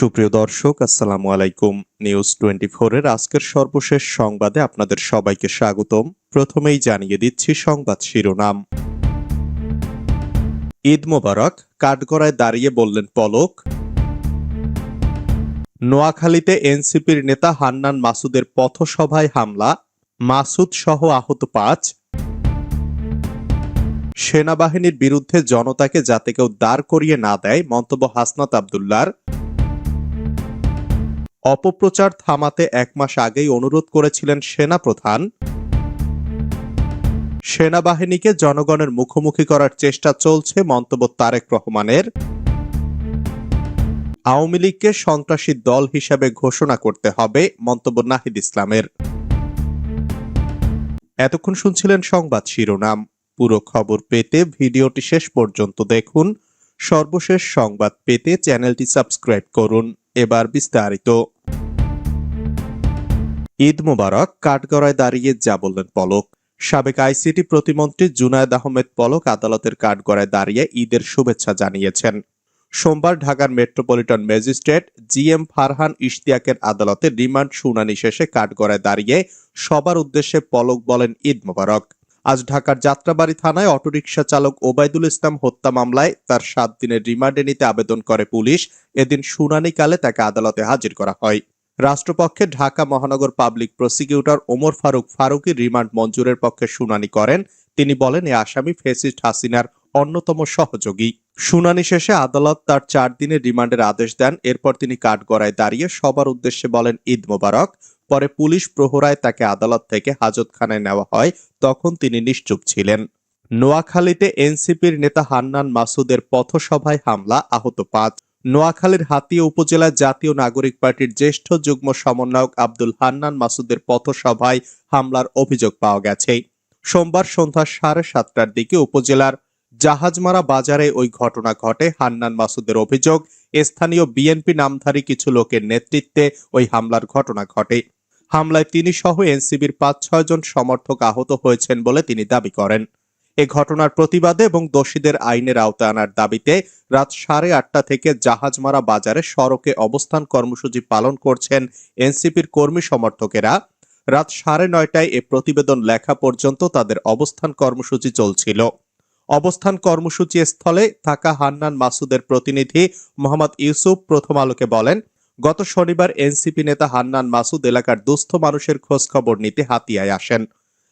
সুপ্রিয় দর্শক, আসসালামু আলাইকুম। নিউজ টোয়েন্টি এর আজকের সর্বশেষ সংবাদে আপনাদের সবাইকে স্বাগতম। প্রথমেই জানিয়ে দিচ্ছি সংবাদ শিরোনাম। ঈদ মোবারক, কাঠগড়ায় দাঁড়িয়ে বললেন পলক। নোয়াখালীতে এনসিপির নেতা হান্নান মাসুদের পথসভায় হামলা। মাসুদ সহ আহত পাঁচ। সেনাবাহিনীর বিরুদ্ধে জনতাকে যাতে কেউ দাঁড় করিয়ে না দেয়, মন্তব্য হাসনাত আবদুল্লার। অপপ্রচার থামাতে এক মাস আগেই অনুরোধ করেছিলেন সেনাপ্রধান। সেনাবাহিনীকে জনগণের মুখোমুখি করার চেষ্টা চলছে মন্তব্য তারেক রহমানের। আওয়ামী লীগকে সন্ত্রাসী দল হিসাবে ঘোষণা করতে হবে মন্তব্য নাহিদ ইসলামের। এতক্ষণ শুনছিলেন সংবাদ শিরোনাম। পুরো খবর পেতে ভিডিওটি শেষ পর্যন্ত দেখুন। সর্বশেষ সংবাদ পেতে চ্যানেলটি সাবস্ক্রাইব করুন। এবার বিস্তারিত। ঈদ মোবারক কাঠগড়ায় দাঁড়িয়ে যা বললেন পলক। সাবেক আইসিটি প্রতিমন্ত্রী জুনায়দ আহমেদ পলক আদালতের কাঠগড়ায় দাঁড়িয়ে ঈদের শুভেচ্ছা জানিয়েছেন। সোমবার ঢাকার metropolitan magistrate G M Farhan ইশতিয়াকের আদালতে রিমান্ড শুনানি শেষে কাঠগড়ায় দাঁড়িয়ে সবার উদ্দেশ্যে পলক বলেন ঈদ মোবারক। আজ ঢাকার যাত্রাবাড়ি থানায় অটোরিকশা চালক ওবায়দুল ইসলাম হত্যা মামলায় তার সাত দিনের রিমান্ডে নিতে আবেদন করে পুলিশ। এদিন শুনানিকালে তাকে আদালতে হাজির করা হয়। রাষ্ট্রপক্ষে ঢাকা মহানগর public prosecutor Omar Faruk Faruki remand মঞ্জুরের পক্ষে শুনানি করেন। তিনি বলেন, এ আসামি ফেসিস্ট হাসিনার অন্যতম সহযোগী। শুনানি শেষে আদালত তার চার দিনের রিমান্ডের আদেশ দেন। এরপর তিনি কাঠগড়ায় দাঁড়িয়ে সবার উদ্দেশ্যে বলেন, ঈদ মোবারক। পরে পুলিশ প্রহরায় তাকে আদালত থেকে হাজতখানায় নেওয়া হয়। তখন তিনি নিশ্চুপ ছিলেন। নোয়াখালীতে এনসিপির নেতা হান্নান মাসুদের পথসভায় হামলা, আহত পাঁচ। নোয়াখালীর হাতিয়া উপজেলায় জাতীয় নাগরিক পার্টির জ্যেষ্ঠ যুগ্ম সমন্বয়ক আব্দুল হান্নান মাসুদের পথসভায় হামলার অভিযোগ পাওয়া গেছে। সোমবার সন্ধ্যা সাড়ে সাতটার দিকে উপজেলার জাহাজমারা বাজারে ওই ঘটনা ঘটে। হান্নান মাসুদের অভিযোগ, স্থানীয় বিএনপি নামধারী কিছু লোকের নেতৃত্বে ওই হামলার ঘটনা ঘটে। হামলায় তিনি সহ এনসিবির পাঁচ ছয় জন সমর্থক আহত হয়েছেন বলে তিনি দাবি করেন। এ ঘটনার প্রতিবাদে এবং দোষীদের আইনের আওতায় আনার দাবিতে রাত সাড়ে আটটা থেকে জাহাজমারা বাজারে সড়কে অবস্থান কর্মসূচি পালন করছেন এনসিপির কর্মী সমর্থকেরা। রাত সাড়ে নয়টায় এ প্রতিবেদন লেখা পর্যন্ত তাদের অবস্থান কর্মসূচি চলছিল। অবস্থান কর্মসূচি স্থলে থাকা হান্নান মাসুদের প্রতিনিধি মোহাম্মদ ইউসুফ প্রথম আলোকে বলেন, গত শনিবার এনসিপি নেতা হান্নান মাসুদ এলাকার দুস্থ মানুষের খোঁজ খবর নিতে হাতিয়ায় আসেন।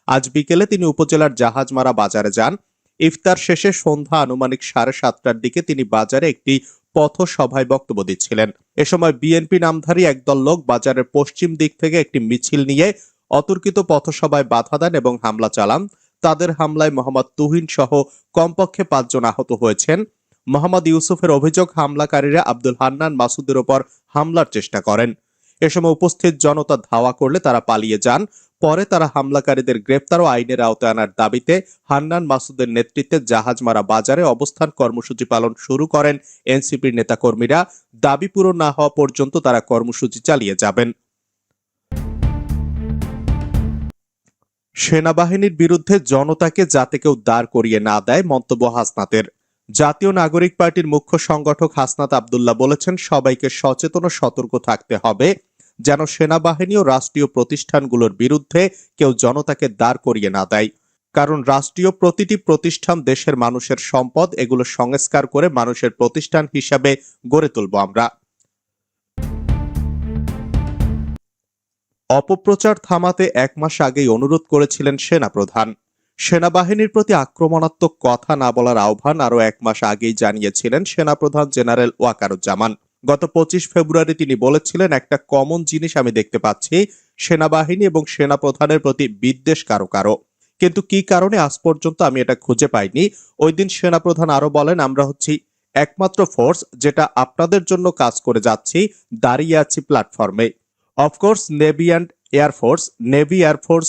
আজ বিকেলে তিনি উপজেলার জাহাজমারা বাজারে যান। ইফতার শেষে সন্ধ্যা আনুমানিক সাড়ে সাতটার দিকে তিনি বাজারে একটি পথসভায় বক্তব্য দিচ্ছিলেন। এ সময় বিএনপি নামধারী একদল লোক বাজারের পশ্চিম দিক থেকে একটি মিছিল নিয়ে অতর্কিত পথসভায় বাধা দেন এবং হামলা চালান। তাদের হামলায় মোহাম্মদ তুহিন সহ কমপক্ষে পাঁচজন আহত হয়েছেন। মোহাম্মদ ইউসুফের অভিযোগ, হামলাকারীরা আব্দুল হান্নান মাসুদের ওপর হামলার চেষ্টা করেন। এ সময় উপস্থিত জনতা ধাওয়া করলে তারা পালিয়ে যান। পরে তারা হামলাকারীদের গ্রেপ্তার ও আইনের আওতায় আনার দাবিতে হান্নান মাসুদের নেতৃত্বে জাহাজমারা বাজারে অবস্থান কর্মসূচি পালন শুরু করেন এনসিপির নেতাকর্মীরা। দাবি পূরণ না হওয়া পর্যন্ত তারা কর্মসূচি চালিয়ে যাবেন। সেনাবাহিনীর বিরুদ্ধে জনতাকে যাতে কেউ দাঁড় করিয়ে না দেয়, মন্তব্য হাসনাতের। জাতীয় নাগরিক পার্টির মুখ্য সংগঠক হাসনাত আবদুল্লাহ বলেছেন, সবাইকে সচেতন ও সতর্ক থাকতে হবে, যেন সেনাবাহিনী ও রাষ্ট্রীয় প্রতিষ্ঠানগুলোর বিরুদ্ধে কেউ জনতাকে দাঁড় করিয়ে না দেয়। কারণ রাষ্ট্রীয় প্রতিটি প্রতিষ্ঠান দেশের মানুষের সম্পদ, এগুলো সংস্কার করে মানুষের প্রতিষ্ঠান হিসাবে গড়ে তুলব আমরা। অপপ্রচার থামাতে এক মাস আগেই অনুরোধ করেছিলেন সেনাপ্রধান। সেনাবাহিনীর প্রতি আক্রমণাত্মক কথা না বলার আহ্বান আরও এক মাস আগেই জানিয়েছিলেন সেনাপ্রধান জেনারেল ওয়াকারুজ্জামান। গত পঁচিশ ফেব্রুয়ারি তিনি বলেছিলেন, একটা কমন জিনিস আমি দেখতে পাচ্ছি, সেনাবাহিনী এবং সেনাপ্রধানের প্রতি বিদ্বেষ কারও কারও। কিন্তু কি কারণে আজ পর্যন্ত আমি এটা খুঁজে পাইনি? ওই দিন সেনাপ্রধান আরও বলেন, আমরা হচ্ছি একমাত্র ফোর্স যেটা আপনাদের জন্য কাজ করে যাচ্ছি, দাঁড়িয়ে আছি প্ল্যাটফর্মে। Of course navy and air force navy air force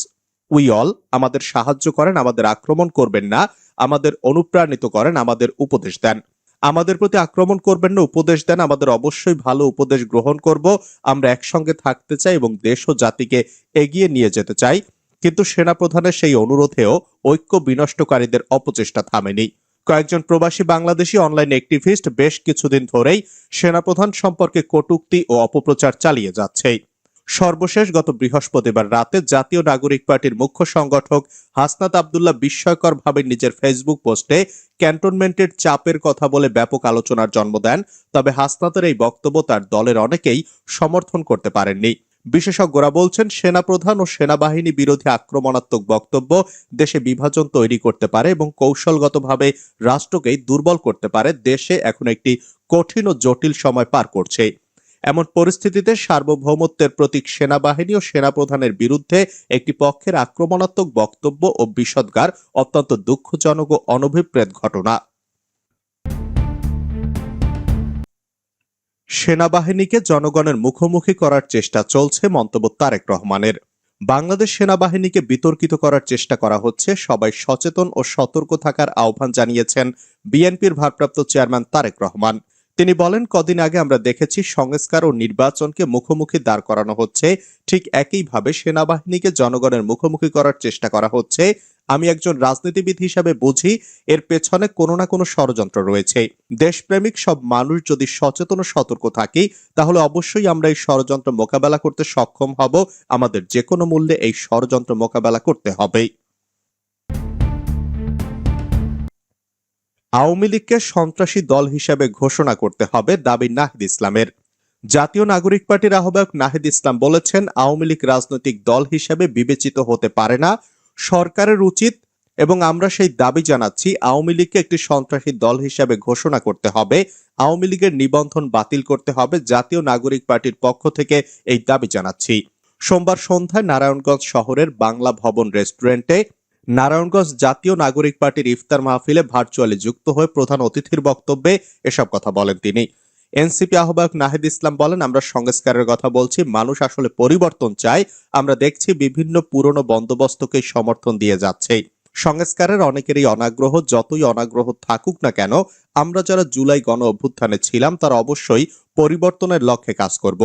we all আমাদের সাহায্য করেন, আমাদের আক্রমণ করবেন না, আমাদের অনুপ্রাণিত করেন, আমাদের উপদেশ দেন। আমাদের প্রতি আক্রমণ করবেন না, উপদেশ দেন, আমাদের অবশ্যই ভালো উপদেশ গ্রহণ করব, আমরা একসঙ্গে থাকতে চাই এবং দেশ ও জাতিকে এগিয়ে নিয়ে যেতে চাই। কিন্তু সেনাপ্রধানের সেই অনুরোধেও ঐক্য বিনষ্টকারীদের অপচেষ্টা থামেনি। কয়েকজন প্রবাসী বাংলাদেশি অনলাইন অ্যাক্টিভিস্ট বেশ কিছুদিন ধরেই সেনাপ্রধান সম্পর্কে কটূক্তি ও অপপ্রচার চালিয়ে যাচ্ছে। সর্বশেষ গত বৃহস্পতিবার রাতে জাতীয় নাগরিক পার্টির মুখ্য সংগঠক হাসনাত আবদুল্লাহ বিস্ময়করভাবে নিজের ফেসবুক পোস্টে ক্যান্টনমেন্টের চাপের কথা বলে ব্যাপক আলোচনার জন্ম দেন, তবে হাসনাতের এই বক্তব্য তার দলের অনেকেই সমর্থন করতে পারেননি। বিশেষজ্ঞরা বলছেন, সেনাপ্রধান ও সেনাবাহিনী বিরোধী আক্রমণাত্মক বক্তব্য দেশে বিভাজন তৈরি করতে পারে এবং কৌশলগতভাবে রাষ্ট্রকেই দুর্বল করতে পারে, দেশে এখন একটি কঠিন ও জটিল সময় পার করছে। এমন পরিস্থিতিতে সার্বভৌমত্বের প্রতীক সেনাবাহিনী ও সেনাপ্রধানের বিরুদ্ধে একটি পক্ষের আক্রমণাত্মক বক্তব্য ও বিষদগার অত্যন্ত দুঃখজনক ও অনভিপ্রেত ঘটনা। সেনাবাহিনীকে জনগণের মুখোমুখি করার চেষ্টা চলছে মন্তব্য তারেক রহমানের। বাংলাদেশ সেনাবাহিনীকে বিতর্কিত করার চেষ্টা করা হচ্ছে, সবাই সচেতন ও সতর্ক থাকার আহ্বান জানিয়েছেন বিএনপির ভারপ্রাপ্ত চেয়ারম্যান তারেক রহমান। তিনি বলেন, কদিন আগে আমরা দেখেছি সংস্কার ও নির্বাচনকে মুখোমুখি দাঁড় করানো হচ্ছে। ঠিক একইভাবে সেনাবাহিনীকে জনগণের মুখোমুখি করার চেষ্টা করা হচ্ছে। আমি একজন রাজনীতিবিদ হিসাবে বুঝি, এর পেছনে কোনো না কোনো ষড়যন্ত্র রয়েছে। দেশপ্রেমিক সব মানুষ যদি সচেতন ও সতর্ক থাকি, তাহলে অবশ্যই আমরা এই ষড়যন্ত্র মোকাবেলা করতে সক্ষম হব। আমাদের যে কোনো মূল্যে এই ষড়যন্ত্র মোকাবেলা করতে হবে আওয়ামী লীগকে সন্ত্রাসী দল হিসেবে ঘোষণা করতে হবে দাবি নাহিদ ইসলামের। জাতীয় নাগরিক পার্টির আহ্বায়ক নাহিদ ইসলাম বলেছেন, আওয়ামী লীগ রাজনৈতিক দল হিসেবে বিবেচিত হতে পারে না, সরকারের উচিত, এবং আমরা সেই দাবি জানাচ্ছি, আওয়ামী লীগকে একটি সন্ত্রাসী দল হিসেবে ঘোষণা করতে হবে, আওয়ামী লীগের নিবন্ধন বাতিল করতে হবে, জাতীয় নাগরিক পার্টির পক্ষ থেকে এই দাবি জানাচ্ছি। সোমবার সন্ধ্যায় নারায়ণগঞ্জ শহরের বাংলা ভবন রেস্টুরেন্টে নারায়ণগঞ্জ জাতীয় নাগরিক পার্টির ইফতার মাহফিলে ভার্চুয়ালি যুক্ত হয়ে প্রধান অতিথির বক্তব্যে এসব কথা বলেন তিনি। এনসিপি আহ্বায়ক নাহিদ ইসলাম বলেন, আমরা সংস্কারের কথা বলছি, মানুষ আসলে পরিবর্তন চায়, আমরা দেখছি বিভিন্ন পুরনো বন্দোবস্তকে সমর্থন দিয়ে যাচ্ছে। সংস্কারের অনেকেরই অনাগ্রহ, যতই অনাগ্রহ থাকুক না কেন, আমরা যারা জুলাই গণ অভ্যুত্থানে ছিলাম, তার অবশ্যই পরিবর্তনের লক্ষ্যে কাজ করব।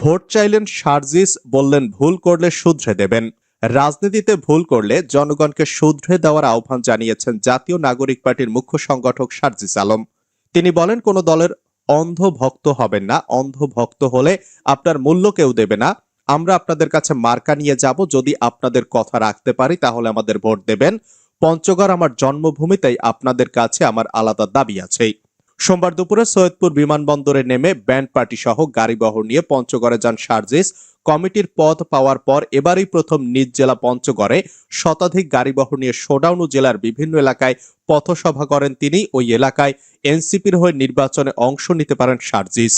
ভোট চাইলেন শারজিস বললেন ভুল করলে শুধরে দেবেন। রাজনীতিতে ভুল করলে জনগণকে শুধরে দেওয়ার আহ্বান জানিয়েছেন জাতীয় নাগরিক পার্টির মুখ্য সংগঠক শারজিস আলম। তিনি বলেন, কোন দলের অন্ধ ভক্ত হবেন না। অন্ধ ভক্ত হলে আপনার মূল্য কেউ দেবে না। আমরা আপনাদের কাছে মার্কা নিয়ে যাব। যদি আপনাদের কথা রাখতে পারি, তাহলে আমাদের ভোট দেবেন। পঞ্চগড় আমার জন্মভূমি, তাই আপনাদের কাছে আমার আলাদা দাবি আছে সোমবার দুপুরে সৈয়দপুর বিমানবন্দরে নেমে ব্যান্ড পার্টি সহ গাড়িবহর নিয়ে পঞ্চগড়ে যান সার্জিস। কমিটির পদ পাওয়ার পর এবারই প্রথম নিজ জেলা পঞ্চগড়ে শতাধিক গাড়িবহর নিয়ে শোডাউন জেলার বিভিন্ন এলাকায় পথসভা করেন তিনি। ওই এলাকায় এনসিপির হয়ে নির্বাচনে অংশ নিতে পারেন শারজিস